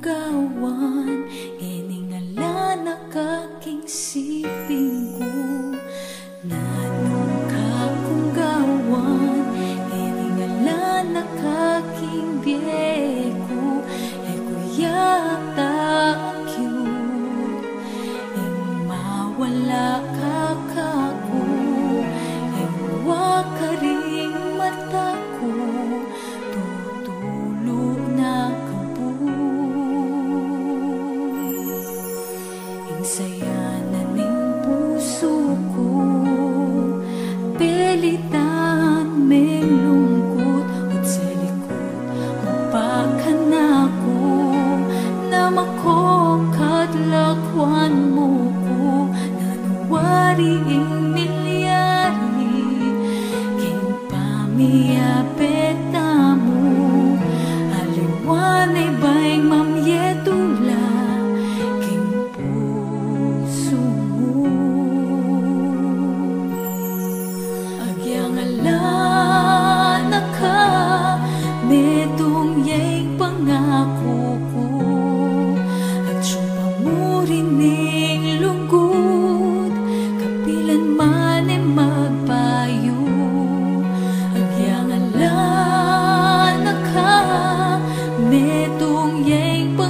gawan Iningala na kaking siping ko. Nanungka kong gawan Iningala na kaking biyeko. E kuya ta be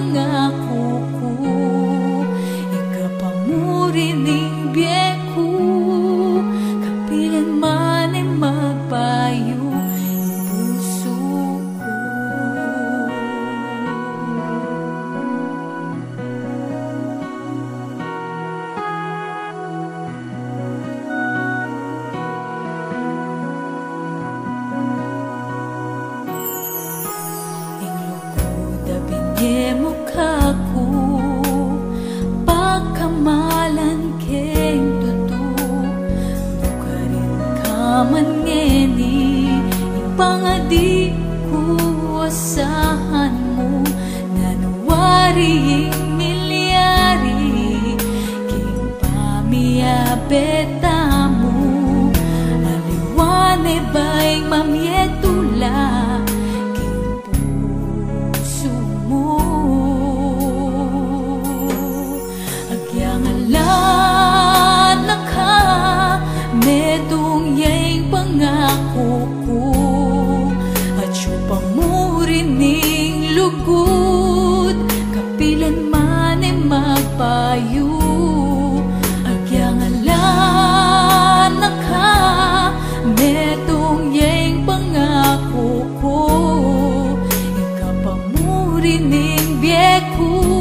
pangako ko Ikapamurin ni biyeku Kapilan man man ngeni ipangadi ko asahan mo nanuwari milyari. King pamiabeta mo. Aliwane bay mamyetula who